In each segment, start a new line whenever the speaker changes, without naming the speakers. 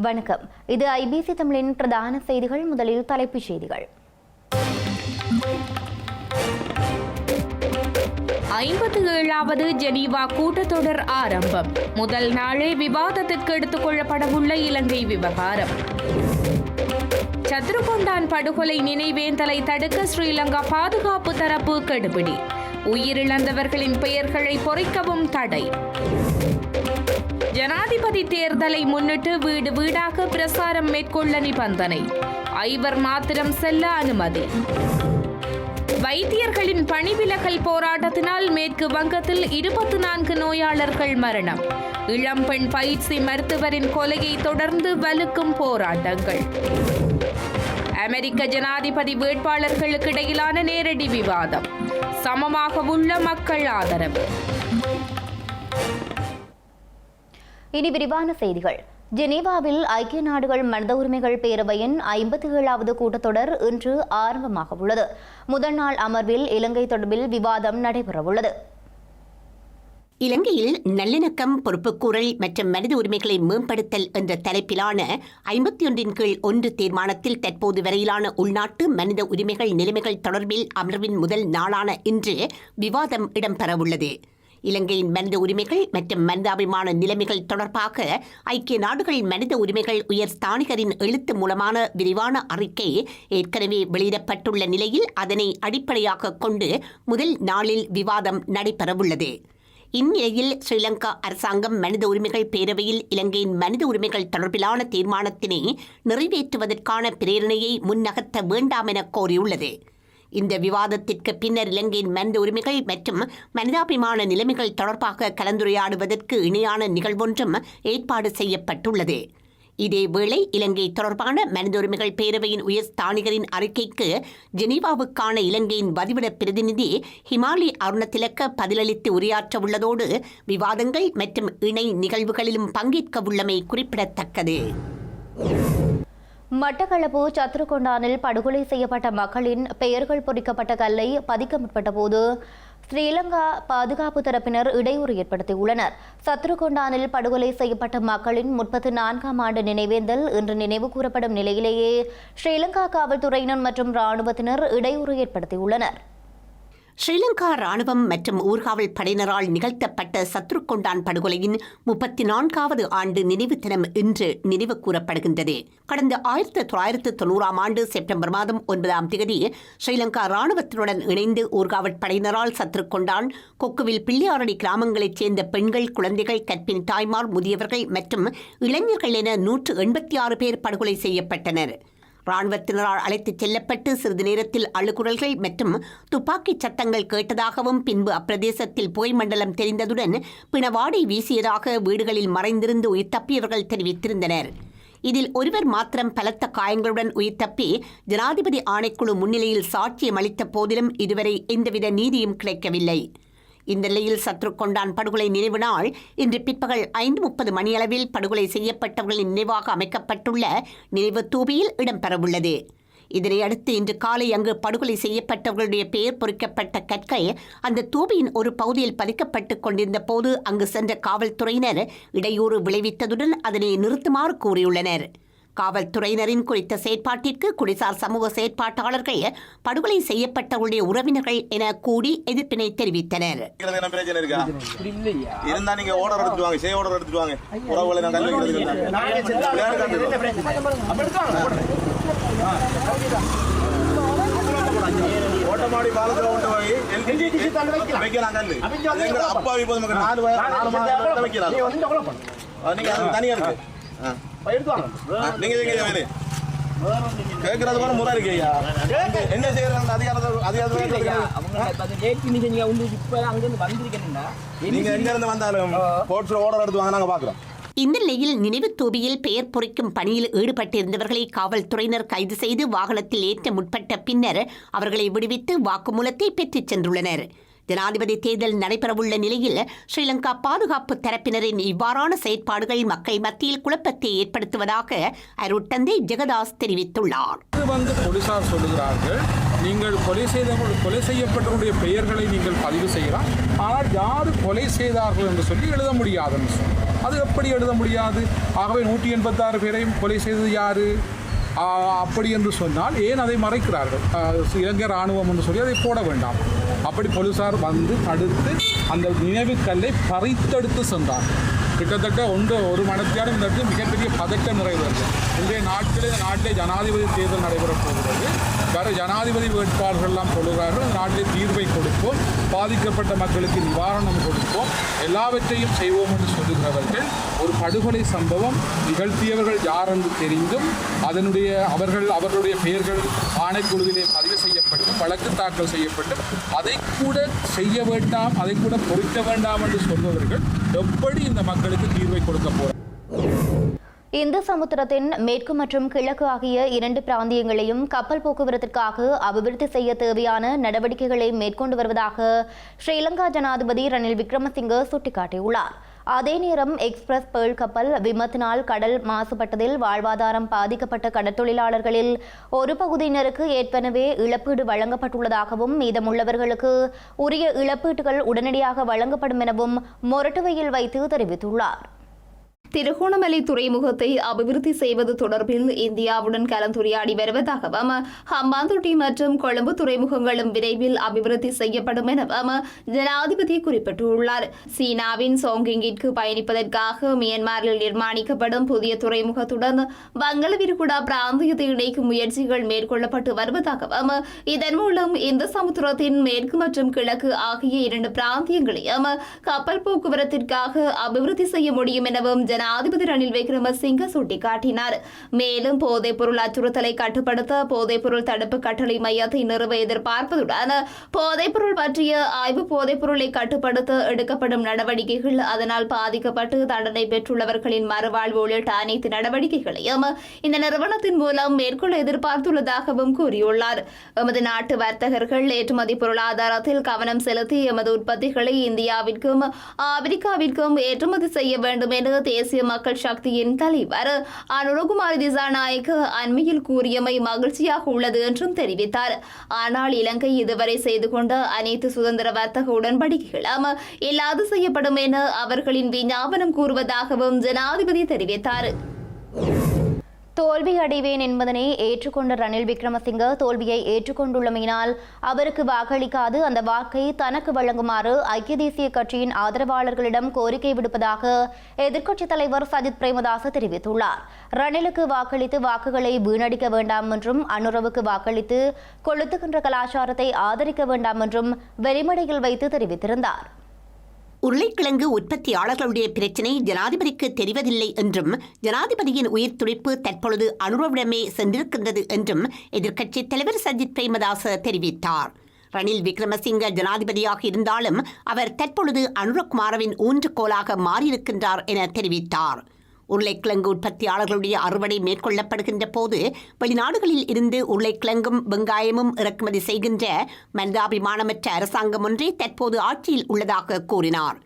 வணக்கம். இது ஐபிசி தமிழின் பிரதான செய்திகள். முதலில் தலைப்புச் செய்திகள்.
ஐம்பத்தி ஏழாவது ஜெனீவா கூட்டத்தொடர் ஆரம்பம். முதல் நாளே விவாதத்திற்கு எடுத்துக் கொள்ளப்படவுள்ள இலங்கை விவகாரம். சத்ருகொண்டான் படுகொலை நினைவேந்தலை தடுக்க ஸ்ரீலங்கா பாதுகாப்பு தரப்பு கெடுபிடி. உயிரிழந்தவர்களின் பெயர்களை பொறிக்கவும் தடை. ஜனாதிபதி தேர்தலை முன்னிட்டு வீடு வீடாக பிரசாரம் மேற்கொள்ள நிபந்தனை. ஐவர் மாத்திரம் செல்ல அனுமதி. வைத்தியர்களின் பணிவிலகல் போராட்டத்தினால் மேற்கு வங்கத்தில் இருபத்தி நான்கு நோயாளர்கள் மரணம். இளம்பெண் பயிற்சி மருத்துவரின் கொலையை தொடர்ந்து வலுக்கும் போராட்டங்கள். அமெரிக்க ஜனாதிபதி வேட்பாளர்களுக்கு இடையிலான நேரடி விவாதம். சமமாக உள்ள மக்கள் ஆதரவு.
இனி விரிவான செய்திகள். ஜெனீவாவில் ஐக்கிய நாடுகள் மனித உரிமைகள் பேரவையின் ஐம்பத்தி ஏழாவது கூட்டத்தொடர் இன்று ஆரம்பமாக உள்ளது முதல் நாள் அமர்வில் இலங்கை தொடர்பில் விவாதம் நடைபெறவுள்ளது.
இலங்கையில் நல்லிணக்கம் பொறுப்புக்கூறல் மற்றும் மனித உரிமைகளை மேம்படுத்தல் என்ற தலைப்பிலான ஐம்பத்தி ஒன்றின் கீழ் ஒன்று தீர்மானத்தில் தற்போது வரையிலான உள்நாட்டு மனித உரிமைகள் நிலைமைகள் தொடர்பில் அமர்வின் முதல் நாளான இன்று விவாதம் இடம்பெறவுள்ளது. இலங்கையின் மனித உரிமைகள் மற்றும் மனிதாபிமான நிலைமைகள் தொடர்பாக ஐக்கிய நாடுகள் மனித உரிமைகள் உயர் ஸ்தானிகரின் எழுத்து மூலமான விரிவான அறிக்கை ஏற்கனவே வெளியிடப்பட்டுள்ள நிலையில் அதனை அடிப்படையாக கொண்டு முதல் நாளில் விவாதம் நடைபெறவுள்ளது. இந்நிலையில் ஸ்ரீலங்கா அரசாங்கம் மனித உரிமைகள் பேரவையில் இலங்கையின் மனித உரிமைகள் தொடர்பிலான தீர்மானத்தினை நிறைவேற்றுவதற்கான பிரேரணையை முன்னகர்த்த வேண்டாம் என கோரியுள்ளது. இந்த விவாதத்திற்கு பின்னர் இலங்கையின் மனித உரிமைகள் மற்றும் மனிதாபிமான நிலைமைகள் தொடர்பாக கலந்துரையாடுவதற்கு இணையான நிகழ்வொன்றும் ஏற்பாடு செய்யப்பட்டுள்ளது. இதேவேளை இலங்கை தொடர்பான மனித உரிமைகள் பேரவையின் உயர் ஸ்தானிகரின் அறிக்கைக்கு ஜெனீவாவுக்கான இலங்கையின் வதிவிட பிரதிநிதி ஹிமாலி அருணத்திலக்க பதிலளித்து உரையாற்ற உள்ளதோடு விவாதங்கள் மற்றும் இணை நிகழ்வுகளிலும் பங்கேற்க உள்ளமை குறிப்பிடத்தக்கது.
மட்டக்களப்பு சத்ருகொண்டானில் படுகொலை செய்யப்பட்ட மக்களின் பெயர்கள் பொறிக்கப்பட்ட கல்லை பதிக்க முற்பட்ட போது ஸ்ரீலங்கா பாதுகாப்பு தரப்பினர் இடையூறு ஏற்படுத்தியுள்ளனர். சத்ருகொண்டானில் படுகொலை செய்யப்பட்ட மக்களின் முப்பத்தி நான்காம் ஆண்டு நினைவேந்தல் இன்று நினைவு கூறப்படும் நிலையிலேயே ஸ்ரீலங்கா காவல்துறையினர் மற்றும் இராணுவத்தினர் இடையூறு ஏற்படுத்தியுள்ளனர்.
ஸ்ரீலங்கா ராணுவம் மற்றும் ஊர்காவல் படையினரால் நிகழ்த்தப்பட்ட சத்ருக்கொண்டான் படுகொலையின் முப்பத்தி நான்காவது ஆண்டு நினைவு தினம் இன்று நினைவு கூறப்படுகின்றது. கடந்த ஆயிரத்தி தொள்ளாயிரத்து தொண்ணூறாம் ஆண்டு செப்டம்பர் மாதம் ஒன்பதாம் தேதி ஸ்ரீலங்கா ராணுவத்தினுடன் இணைந்து ஊர்காவல் படையினரால் சத்ருக்கொண்டான் கொக்குவில் பிள்ளையாரடி கிராமங்களைச் சேர்ந்த பெண்கள் குழந்தைகள் கற்பின் தாய்மார் முதியவர்கள் மற்றும் இளைஞர்கள் என நூற்று எண்பத்தி ஆறு பேர் படுகொலை செய்யப்பட்டனர். ராணுவத்தினரால் அழைத்துச் செல்லப்பட்டு சிறிது நேரத்தில் அழுகுரல்கள் மற்றும் துப்பாக்கிச் சத்தங்கள் கேட்டதாகவும் பின்பு அப்பிரதேசத்தில் புகை மண்டலம் தெரிந்ததுடன் பிணவாடை வீசியதாக வீடுகளில் மறைந்திருந்து உயிர் தப்பியவர்கள் தெரிவித்திருந்தனர். இதில் ஒருவர் மாத்திரம் பலத்த காயங்களுடன் உயிர் தப்பி ஜனாதிபதி ஆணைக்குழு முன்னிலையில் சாட்சியம் அளித்த போதிலும் இதுவரை எந்தவித நீதியும் கிடைக்கவில்லை. இந்த நிலையில் சத்ருக்கொண்டான் படுகொலை நினைவு நாள். இன்று பிற்பகல் ஐந்து முப்பது மணியளவில் படுகொலை செய்யப்பட்டவர்களின் நினைவாக அமைக்கப்பட்டுள்ள நினைவு தூபியில் இடம்பெறவுள்ளது. இதனையடுத்து இன்று காலை அங்கு படுகொலை செய்யப்பட்டவர்களுடைய பெயர் பொறிக்கப்பட்ட கற்கள் அந்த தூபியின் ஒரு பகுதியில் பதிக்கப்பட்டுக் கொண்டிருந்த போது அங்கு சென்ற காவல்துறையினர் இடையூறு விளைவித்ததுடன் அதனை நிறுத்துமாறு கூறியுள்ளனர். காவல்துறையினரின் குறித்த செயற்பாட்டிற்கு குடிசார் சமூக செயற்பாட்டாளர்கள் படுகொலை செய்யப்பட்டவர்களுடைய உறவினர்கள் என கூடி எதிர்ப்பினை தெரிவித்தனர்.
இருந்தா நீங்க ஓர்டர் எடுத்துட்டு வாங்க சே ஓர்டர் எடுத்துட்டு வாங்க உறவுகளை நான் கல்வி வைக்கிறது யாரு காட்டுறது? ஓட்டமாடி பாலத்துல கொண்டு போய் LPG வைக்கலாம். கல்லு. எங்க அப்பாவி பொதுமக்கள். நாலு மாதம் வைக்கலாம். நீங்க அது தனியா இருக்கு. நீங்க கேட்கறது கூட முறை இருக்கு ஐயா என்ன செய்யறது அதிகாரத்தை அதிகாரத்தை நீங்க எங்க இருந்து வந்தாலும் கோர்ட்ஸ்ல ஓர்டர் எடுத்து வாங்க நாங்க பாக்குறோம்.
இந்த நிலையில் நினைவு தூபியில் பெயர் பொறிக்கும் பணியில் ஈடுபட்டிருந்தவர்களை காவல்துறையினர் கைது செய்து வாகனத்தில் ஏற்ற முற்பட்ட பின்னர் அவர்களை விடுவித்து வாக்குமூலத்தை பெற்றுச் சென்றுள்ளனர். ஜனாதிபதி தேர்தல் நடைபெறவுள்ள நிலையில் ஸ்ரீலங்கா பாதுகாப்பு தரப்பினரின் இவ்வாறான செயற்பாடுகள் மக்கள் மத்தியில் குழப்பத்தை ஏற்படுத்துவதாக அருட்தந்தை ஜெகதாஸ் தெரிவித்துள்ளார்.
இது வந்து போலீசார் சொல்லுகிறார்கள். நீங்கள் கொலை செய்த கொலை செய்யப்பட்டவருடைய பெயர்களை நீங்கள் பதிவு செய்யலாம். ஆனால் யார் கொலை செய்தார்கள் என்று சொல்லி எழுத முடியாதுன்னு சொல்லி அது எப்படி எழுத முடியாது? ஆகவே நூற்றி எண்பத்தாறு பேரையும் கொலை செய்தது யாரு? அப்படி என்று சொன்னால் ஏன் அதை மறைக்கிறார்கள்? இலங்கை ராணுவம் என்று சொல்லி அதை போட வேண்டாம். அப்படி போலீசார் வந்து தடுத்து அந்த நினைவுக்கல்லை பறித்தெடுத்து சென்றார். கிட்டத்தட்ட ஒன்று ஒரு மணத்தியாலும் இந்த மிகப்பெரிய பதட்டம் நிறைவேறுது இன்றைய நாட்களில் இந்த நாட்டிலே ஜனாதிபதி தேர்தல் நடைபெறப் போகிறது. வேறு ஜனாதிபதி வேட்பாளர்கள்லாம் சொல்லுகிறார்கள். நாட்டிலே தீர்வை கொடுப்போம். பாதிக்கப்பட்ட மக்களுக்கு நிவாரணம் கொடுப்போம். எல்லாவற்றையும் செய்வோம் என்று சொல்லுகிறவர்கள் ஒரு படுகொலை சம்பவம் நிகழ்த்தியவர்கள் யார் என்று தெரிந்தும் அதனுடைய அவர்கள் அவர்களுடைய பெயர்கள் ஆணைக்குழுவிலே பதிவு செய்யப்பட்டு வழக்கு தாக்கல் செய்யப்பட்டு அதை கூட செய்ய வேண்டாம் அதை கூட பொறிக்க வேண்டாம் என்று சொல்பவர்கள் எப்படி இந்த மக்களுக்கு தீர்வை கொடுக்க போகிறார்
இந்து சமுத்திரத்தின் மேற்கு மற்றும் கிழக்கு ஆகிய இரண்டு பிராந்தியங்களையும் கப்பல் போக்குவரத்திற்காக அபிவிருத்தி செய்ய தேவையான நடவடிக்கைகளை மேற்கொண்டு வருவதாக ஸ்ரீலங்கா ஜனாதிபதி ரணில் விக்ரமசிங்க சுட்டிக்காட்டியுள்ளார். அதே நேரம் எக்ஸ்பிரஸ் பேர்ல் கப்பல் விமத்தினால் கடல் மாசுபட்டதில் வாழ்வாதாரம் பாதிக்கப்பட்ட கடற்தொழிலாளர்களில் ஒரு பகுதியினருக்கு ஏற்கனவே இழப்பீடு வழங்கப்பட்டுள்ளதாகவும் மீதமுள்ளவர்களுக்கு உரிய இழப்பீடுகள் உடனடியாக வழங்கப்படும் எனவும் மொரட்டுவையில் வைத்து தெரிவித்துள்ளார்.
திருகோணமலை துறைமுகத்தை அபிவிருத்தி செய்வது தொடர்பில் இந்தியாவுடன் கலந்துரையாடி வருவதாகவும் ஹம்பாந்தோட்டை மற்றும் கொழும்பு துறைமுகங்களும் விரைவில் அபிவிருத்தி செய்யப்படும் எனவும் ஜனாதிபதி குறிப்பிட்டுள்ளார். சீனாவின் சோங்கிங்கிற்கு பயணிப்பதற்காக மியான்மரில் நிர்மாணிக்கப்படும் புதிய துறைமுகத்துடன் வங்கள விரிகுடா பிராந்தியத்தை இணைக்கும் முயற்சிகள் மேற்கொள்ளப்பட்டு வருவதாகவும் இதன் மூலம் இந்த சமுத்திரத்தின் மேற்கு மற்றும் கிழக்கு ஆகிய இரண்டு பிராந்தியங்களையும் கப்பல் போக்குவரத்திற்காக அபிவிருத்தி செய்ய முடியும் எனவும் என அதிபதி ரணில் விக்ரமசிங்க சுட்டிக்காட்டினார் மேலும் போதைப் பொருள் அச்சுறுத்தலை கட்டுப்படுத்த போதைப் பொருள் தடுப்பு கட்டளை மையத்தை நிறுவ எதிர்பார்ப்பதுடன் போதைப் பொருள் பற்றிய ஆய்வு போதைப் பொருளை கட்டுப்படுத்த எடுக்கப்படும் நடவடிக்கைகள் அதனால் பாதிக்கப்பட்டு தண்டனை பெற்றுள்ளவர்களின் மறுவாழ்வு உள்ளிட்ட அனைத்து நடவடிக்கைகளையும் இந்த நிறுவனத்தின் மூலம் மேற்கொள்ள எதிர்பார்த்துள்ளதாகவும் கூறியுள்ளார். எமது நாட்டு வர்த்தகர்கள் ஏற்றுமதி பொருளாதாரத்தில் கவனம் செலுத்தி எமது உற்பத்திகளை இந்தியாவிற்கும் ஆப்பிரிக்காவிற்கும் ஏற்றுமதி செய்ய வேண்டும் என தேசிய மக்கள் சக்தியின் தலைவர். அனுரகுமார் திசாநாயக்க அண்மையில் கூறியமை மகிழ்ச்சியாக உள்ளது என்றும் தெரிவித்தார். ஆனால் இலங்கை இதுவரை செய்து கொண்ட அனைத்து சுதந்திர வர்த்தக உடன்படிக்கைகளும் இல்லாது செய்யப்படும் என அவர்களின் விஞ்ஞாபனம் கூறுவதாகவும் ஜனாதிபதி தெரிவித்தார்.
தோல்வி அடைவேன் என்பதனை ஏற்றுக்கொண்ட ரணில் விக்ரமசிங்க தோல்வியை ஏற்றுக்கொண்டுள்ளமையினால் அவருக்கு வாக்களிக்காது அந்த வாக்கை தனக்கு வழங்குமாறு ஐக்கிய தேசிய கட்சியின் ஆதரவாளர்களிடம் கோரிக்கை விடுப்பதாக எதிர்க்கட்சித் தலைவர் சஜித் பிரேமதாச தெரிவித்துள்ளார். ரணிலுக்கு வாக்களித்து வாக்குகளை வீணடிக்க வேண்டாம் என்றும் அனுரவுக்கு வாக்களித்து கொளுத்துகின்ற கலாச்சாரத்தை ஆதரிக்க வேண்டாம் என்றும் வெளிமடையில் வைத்து தெரிவித்திருந்தார்.
உருளைக்கிழங்கு உற்பத்தியாளர்களுடைய பிரச்சினை ஜனாதிபதிக்கு தெரிவதில்லை என்றும் ஜனாதிபதியின் உயிர் துடிப்பு தற்பொழுது அனுரவிடமே சென்றிருக்கின்றது என்றும் எதிர்க்கட்சித் தலைவர் சஜித் பிரேமதாச தெரிவித்தார். ரணில் விக்ரமசிங்க ஜனாதிபதியாக இருந்தாலும் அவர் தற்பொழுது அனுரகுமாரவின் ஊன்றுகோலாக மாறியிருக்கின்றார் என தெரிவித்தார். உருளைக்கிழங்கு உற்பத்தியாளர்களுடைய அறுவடை மேற்கொள்ளப்படுகின்ற போது வெளிநாடுகளில் இருந்து உருளைக்கிழங்கும் வெங்காயமும் இறக்குமதி செய்கின்ற மனிதாபிமானமற்ற அரசாங்கம் ஒன்றே தற்போது ஆட்சியில் உள்ளதாக கூறினார்.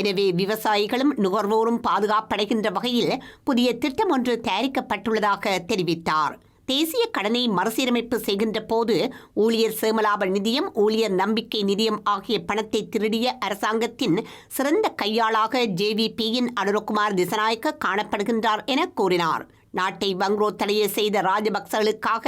எனவே விவசாயிகளும் நுகர்வோரும் பாதுகாப்படைகின்ற வகையில் புதிய திட்டம் ஒன்று தயாரிக்கப்பட்டுள்ளதாக தெரிவித்தார். தேசிய கடனை மறுசீரமைப்பு செய்கின்ற போது ஊழியர் சேமலாப நிதியம் ஊழியர் நம்பிக்கை நிதியம் ஆகிய பணத்தை திருடிய அரசாங்கத்தின் சிறந்த கையாளாக ஜேவிபியின் அனுரகுமார் திசநாயக்க காணப்படுகின்றார் என கூறினார். நாட்டை வங்குரோத்தடைய செய்த ராஜபக்சர்களுக்காக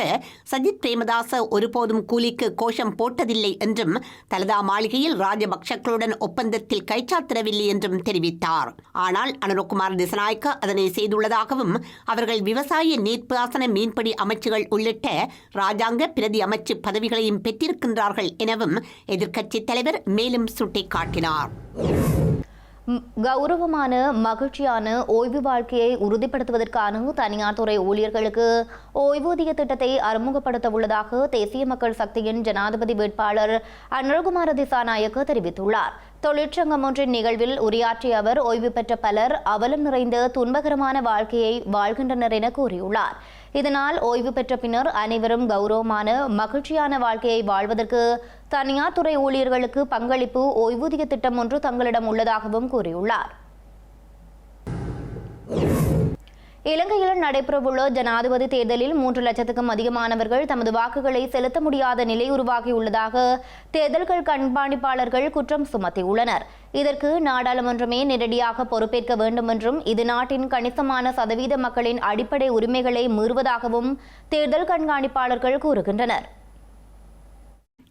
சஜித் பிரேமதாச ஒருபோதும் கூலிக்கு கோஷம் போட்டதில்லை என்றும் தலதா மாளிகையில் ராஜபக்சக்களுடன் ஒப்பந்தத்தில் கைச்சாத்திடவில்லை என்றும் தெரிவித்தார். ஆனால் அனுரகுமார் திசநாயக்க அதனை செய்துள்ளதாகவும் அவர்கள் விவசாய நீர்ப்பாசன மீன்பிடி அமைச்சுகள் உள்ளிட்ட ராஜாங்க பிரதி அமைச்சு பதவிகளையும் பெற்றிருக்கின்றார்கள் எனவும் எதிர்க்கட்சித் தலைவர் மேலும் சுட்டிக்காட்டினார்.
ம், கௌரவமான மகிழ்ச்சியான ஓய்வு வாழ்க்கையை உறுதிப்படுத்துவதற்கான தனியார் துறை ஊழியர்களுக்கு ஓய்வூதிய திட்டத்தை அறிமுகப்படுத்த உள்ளதாக தேசிய மக்கள் சக்தியின் ஜனாதிபதி வேட்பாளர் அனுரகுமார திசாநாயக்க தெரிவித்துள்ளார். தொழிற்சங்கம் ஒன்றின் நிகழ்வில் உரையாற்றிய அவர் ஓய்வு பெற்ற பலர் அவலம் நிறைந்த துன்பகரமான வாழ்க்கையை வாழ்கின்றனர் என கூறியுள்ளார். இதனால் ஓய்வு பெற்ற பின்னர் அனைவரும் கௌரவமான மகிழ்ச்சியான வாழ்க்கையை வாழ்வதற்கு தனியார் துறை ஊழியர்களுக்கு பங்களிப்பு ஓய்வூதிய திட்டம் ஒன்று தங்களிடம் உள்ளதாகவும் கூறியுள்ளார். இலங்கையில் நடைபெறவுள்ள ஜனாதிபதி தேர்தலில் மூன்று லட்சத்துக்கும் அதிகமானவர்கள் தமது வாக்குகளை செலுத்த முடியாத நிலை உருவாகியுள்ளதாக தேர்தல்கள் கண்காணிப்பாளர்கள் குற்றம் சுமத்தியுள்ளனர். இதற்கு நாடாளுமன்றமே நேரடியாக பொறுப்பேற்க வேண்டும் என்றும் இது நாட்டின் கணிசமான சதவீத மக்களின் அடிப்படை உரிமைகளை மீறுவதாகவும் தேர்தல் கண்காணிப்பாளர்கள் கூறுகின்றனர்.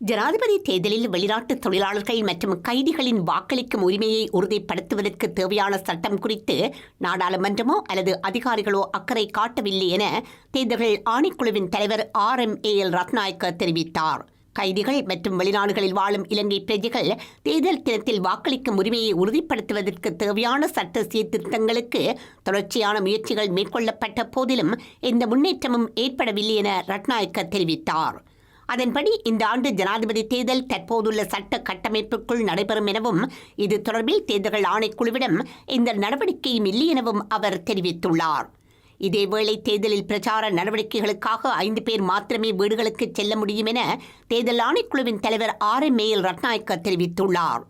ஜனாதிபதி தேர்தலில் வெளிநாட்டு தொழிலாளர்கள் மற்றும் கைதிகளின் வாக்களிக்கும் உரிமையை உறுதிப்படுத்துவதற்கு தேவையான சட்டம் குறித்து நாடாளுமன்றமோ அல்லது அதிகாரிகளோ அக்கறை காட்டவில்லை என தேர்தல்கள் ஆணைக்குழுவின் தலைவர் R M A L Ratnayake தெரிவித்தார். கைதிகள் மற்றும் வெளிநாடுகளில் வாழும் இலங்கை பிரஜைகள் தேர்தல் தினத்தில் வாக்களிக்கும் உரிமையை உறுதிப்படுத்துவதற்கு தேவையான சட்ட சீர்திருத்தங்களுக்கு தொடர்ச்சியான முயற்சிகள் மேற்கொள்ளப்பட்ட போதிலும் எந்த முன்னேற்றமும் ஏற்படவில்லை என ரட்நாயக்க தெரிவித்தார். அதன்படி இந்த ஆண்டு ஜனாதிபதி தேர்தல் தற்போதுள்ள சட்ட கட்டமைப்புக்குள் நடைபெறும் எனவும் இது தொடர்பில் தேர்தல்கள் ஆணைக்குழுவிடம் இந்த நடவடிக்கையும் இல்லை எனவும் அவர் தெரிவித்துள்ளார். இதேவேளை தேர்தலில் பிரச்சார நடவடிக்கைகளுக்காக ஐந்து பேர் மாத்திரமே வீடுகளுக்கு செல்ல முடியும் என தேர்தல் ஆணைக்குழுவின் தலைவர் ஆர். எம். மேல் ரட்நாயக்க தெரிவித்துள்ளார்.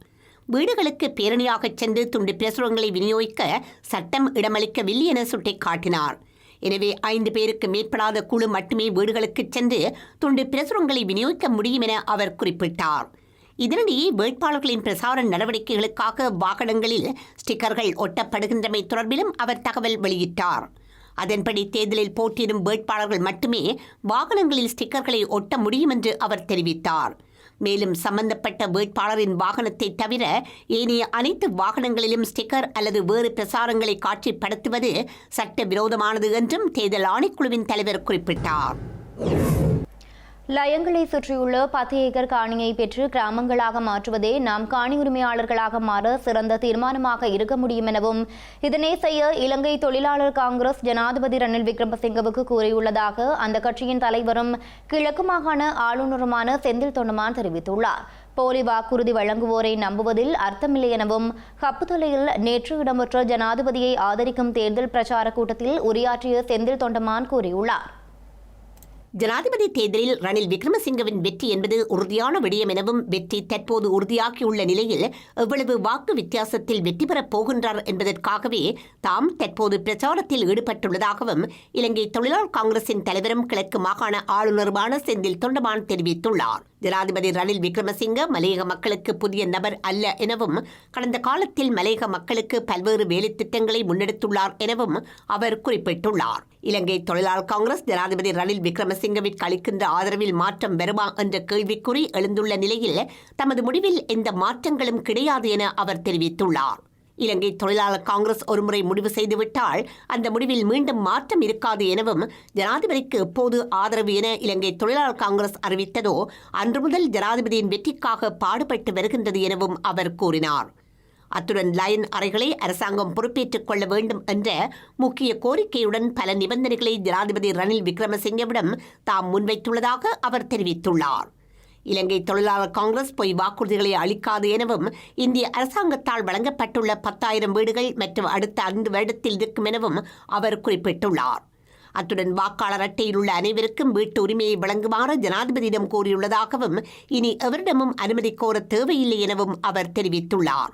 வீடுகளுக்கு பேரணியாகச் சென்று துண்டு பிரசுரங்களை விநியோகிக்க சட்டம் இடமளிக்கவில்லை என சுட்டிக்காட்டினார். எனவே ஐந்து பேருக்கு மேற்படாத குழு மட்டுமே வீடுகளுக்கு சென்று துண்டு பிரசுரங்களை விநியோகிக்க முடியும் என அவர் குறிப்பிட்டார். இதனிடையே வேட்பாளர்களின் பிரசார நடவடிக்கைகளுக்காக வாகனங்களில் ஸ்டிக்கர்கள் ஒட்டப்படுகின்றமை தொடர்பிலும் அவர் தகவல் வெளியிட்டார். அதன்படி தேர்தலில் போட்டியிடும் வேட்பாளர்கள் மட்டுமே வாகனங்களில் ஸ்டிக்கர்களை ஒட்ட முடியும் என்று அவர் தெரிவித்தார். மேலும் சம்பந்தப்பட்ட வேட்பாளரின் வாகனத்தை தவிர ஏனைய அனைத்து வாகனங்களிலும் ஸ்டிக்கர் அல்லது வேறு பிரசாரங்களை காட்சிப்படுத்துவது சட்டவிரோதமானது என்றும் தேர்தல் ஆணைக்குழுவின் தலைவர் குறிப்பிட்டார்.
லயங்களை சுற்றியுள்ள பத்து ஏக்கர் காணியை பெற்று கிராமங்களாக மாற்றுவதே நாம் காணி உரிமையாளர்களாக மாற சிறந்த தீர்மானமாக இருக்க முடியும் எனவும் இதனை செய்ய இலங்கை தொழிலாளர் காங்கிரஸ் ஜனாதிபதி ரணில் விக்ரமசிங்கவுக்கு கூறியுள்ளதாக அந்த கட்சியின் தலைவரும் கிழக்கு மாகாண ஆளுநருமான செந்தில் தொண்டமான் தெரிவித்துள்ளார். போலி வாக்குறுதி வழங்குவோரை நம்புவதில் அர்த்தமில்லை எனவும் கப்புத்தொலையில் நேற்று இடம்பெற்ற ஜனாதிபதியை ஆதரிக்கும் தேர்தல் பிரச்சார கூட்டத்தில் உரையாற்றிய செந்தில் தொண்டமான் கூறியுள்ளார்.
ஜனாதிபதி தேர்தலில் ரணில் விக்ரமசிங்கவின் வெற்றி என்பது உறுதியான விடயம் எனவும் வெற்றி தற்போது உறுதியாகியுள்ள நிலையில் எவ்வளவு வாக்கு வித்தியாசத்தில் வெற்றி பெறப் போகின்றார் என்பதற்காகவே தாம் தற்போது பிரச்சாரத்தில் ஈடுபட்டுள்ளதாகவும் இலங்கை தொழிலாளர் காங்கிரசின் தலைவரும் கிழக்கு மாகாண ஆளுநருமான செந்தில் தொண்டமான் தெரிவித்துள்ளார். ஜனாதிபதி ரணில் விக்ரமசிங்க மலையக மக்களுக்கு புதிய நபர் அல்ல எனவும் கடந்த காலத்தில் மலையக மக்களுக்கு பல்வேறு வேலை திட்டங்களை முன்னெடுத்துள்ளார் எனவும் அவர் குறிப்பிட்டுள்ளார். இலங்கை தொழிலாளர் காங்கிரஸ் ஜனாதிபதி ரணில் விக்ரமசிங்கவிற்கு அளிக்கின்ற ஆதரவில் மாற்றம் வருமா என்ற கேள்விக்குறி எழுந்துள்ள நிலையில் தமது முடிவில் எந்த மாற்றங்களும் கிடையாது என அவர் தெரிவித்துள்ளார். இலங்கை தொழிலாளர் காங்கிரஸ் ஒருமுறை முடிவு செய்துவிட்டால் அந்த முடிவில் மீண்டும் மாற்றம் இருக்காது எனவும் ஜனாதிபதிக்கு எப்போது ஆதரவு என இலங்கை தொழிலாளர் காங்கிரஸ் அறிவித்ததோ அன்று முதல் ஜனாதிபதியின் வெற்றிக்காக பாடுபட்டு வருகின்றது எனவும் அவர் கூறினார். அத்துடன் லயன் அறைகளை அரசாங்கம் பொறுப்பேற்றுக் கொள்ள வேண்டும் என்ற முக்கிய கோரிக்கையுடன் பல நிபந்தனைகளை ஜனாதிபதி ரணில் விக்ரமசிங்கவிடம் தாம் முன்வைத்துள்ளதாக அவர் தெரிவித்துள்ளார். இலங்கை தொழிலாளர் காங்கிரஸ் பொய் வாக்குறுதிகளை அளிக்காது எனவும் இந்திய அரசாங்கத்தால் வழங்கப்பட்டுள்ள பத்தாயிரம் வீடுகள் மற்றும் அடுத்த ஐந்து வருடத்தில் இருக்கும் எனவும் அவர் குறிப்பிட்டுள்ளார். அத்துடன் வாக்காளர் அட்டையில் உள்ள அனைவருக்கும் வீட்டு உரிமையை வழங்குமாறு ஜனாதிபதியிடம் கூறியுள்ளதாகவும் இனி எவரிடமும் அனுமதி கோர தேவையில்லை எனவும் அவர் தெரிவித்துள்ளார்.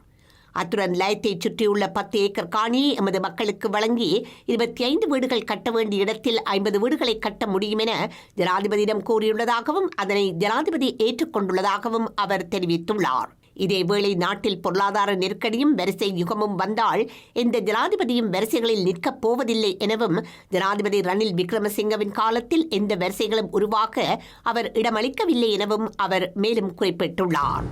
அத்துடன் லயத்தை சுற்றியுள்ள பத்து ஏக்கர் காணியை எமது மக்களுக்கு வழங்கி இருபத்தி ஐந்து வீடுகள் கட்ட வேண்டிய இடத்தில் ஐம்பது வீடுகளை கட்ட முடியும் என ஜனாதிபதியிடம் கூறியுள்ளதாகவும் அதனை ஜனாதிபதி ஏற்றுக்கொண்டுள்ளதாகவும் அவர் தெரிவித்துள்ளார். இதேவேளை நாட்டில் பொருளாதார நெருக்கடியும் வரிசை யுகமும் வந்தால் எந்த ஜனாதிபதியும் வரிசைகளில் நிற்கப் போவதில்லை எனவும் ஜனாதிபதி ரணில் விக்ரமசிங்கவின் காலத்தில் எந்த வரிசைகளும் உருவாக்க அவர் இடமளிக்கவில்லை எனவும் அவர் மேலும் குறிப்பிட்டுள்ளார்.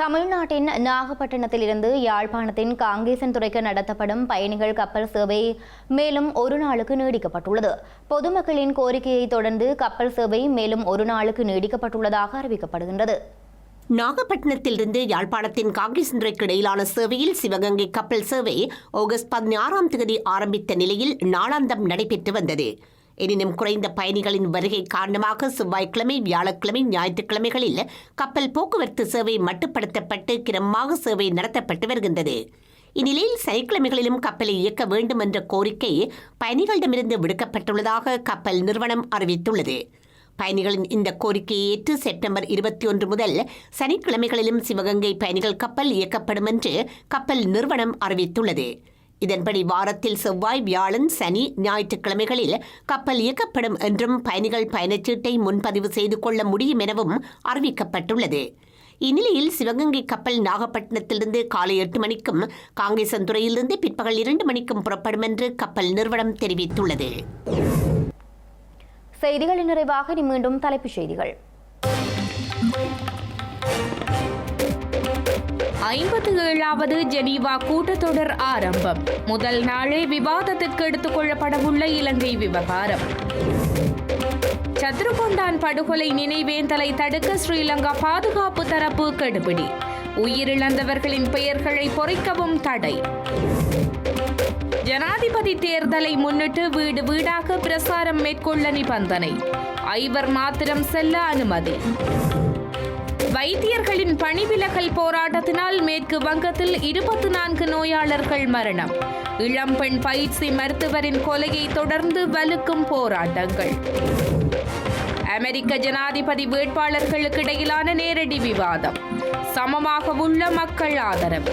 தமிழ்நாட்டின் நாகப்பட்டினத்திலிருந்து யாழ்ப்பாணத்தின் காங்கேசன் துறைக்கு நடத்தப்படும் பயணிகள் கப்பல் சேவை மேலும் ஒரு நாளுக்கு நீடிக்கப்பட்டுள்ளது. பொதுமக்களின் கோரிக்கையை தொடர்ந்து கப்பல் சேவை மேலும் ஒரு நாளுக்கு நீடிக்கப்பட்டுள்ளதாக அறிவிக்கப்படுகின்றது.
நாகப்பட்டினத்திலிருந்து யாழ்ப்பாணத்தின் காங்கேசன்றைக்கு இடையிலான சேவையில் சிவகங்கை கப்பல் சேவை ஆகஸ்ட் பதினாறாம் தேதி ஆரம்பித்த நிலையில் நாளாந்தம் நடைபெற்று வந்தது. எனினும் குறைந்த பயணிகளின் வருகை காரணமாக செவ்வாய்க்கிழமை வியாழக்கிழமை ஞாயிற்றுக்கிழமைகளில் கப்பல் போக்குவரத்து சேவை மட்டுப்படுத்தப்பட்டு கிரமமாக சேவை நடத்தப்பட்டு வருகின்றது. இந்நிலையில் சனிக்கிழமைகளிலும் கப்பலை இயக்க வேண்டும் என்ற கோரிக்கை பயணிகளிடமிருந்து விடுக்கப்பட்டுள்ளதாக கப்பல் நிறுவனம் அறிவித்துள்ளது. பயணிகளின் இந்த கோரிக்கையை ஏற்று செப்டம்பர் இருபத்தி ஒன்று முதல் சனிக்கிழமைகளிலும் சிவகங்கை பயணிகள் கப்பல் இயக்கப்படும் என்று கப்பல் நிறுவனம் அறிவித்துள்ளது. இதன்படி வாரத்தில் செவ்வாய் வியாழன் சனி ஞாயிற்றுக்கிழமைகளில் கப்பல் இயக்கப்படும் என்றும் பயணிகள் பயணச்சீட்டை முன்பதிவு செய்து கொள்ள முடியும் எனவும் அறிவிக்கப்பட்டுள்ளது. இந்நிலையில் சிவகங்கை கப்பல் நாகப்பட்டினத்திலிருந்து காலை எட்டு மணிக்கும் காங்கேசன்துறையிலிருந்து பிற்பகல் இரண்டு மணிக்கும் புறப்படும் என்று கப்பல் நிறுவனம் தெரிவித்துள்ளது.
செய்திகளின் நிறைவாக மீண்டும் தலைப்புச் செய்திகள்.
ஐம்பத்தி ஏழாவது ஜெனீவா கூட்டத்தொடர் ஆரம்பம். முதல் நாளே விவாதத்திற்கு எடுத்துக் கொள்ளப்படவுள்ள இலங்கை விவகாரம். சத்ருகொண்டான் படுகொலை நினைவேந்தலை தடுக்க ஸ்ரீலங்கா பாதுகாப்பு தரப்பு கெடுபிடி. உயிரிழந்தவர்களின் பெயர்களை பொறிக்கவும் தடை. ஜனாதிபதி தேர்தலை முன்னிட்டு வீடு வீடாக பிரசாரம் மேற்கொள்ள நிபந்தனை. ஐவர் மாத்திரம் செல்ல அனுமதி. வைத்தியர்களின் பணிவிலகல் போராட்டத்தினால் மேற்கு வங்கத்தில் இருபத்தி நான்கு நோயாளர்கள் மரணம். இளம்பெண் பயிற்சி மருத்துவரின் கொலையை தொடர்ந்து வலுக்கும் போராட்டங்கள். அமெரிக்க ஜனாதிபதி வேட்பாளர்களுக்கு இடையிலான நேரடி விவாதம். சமமாக உள்ள மக்கள் ஆதரவு.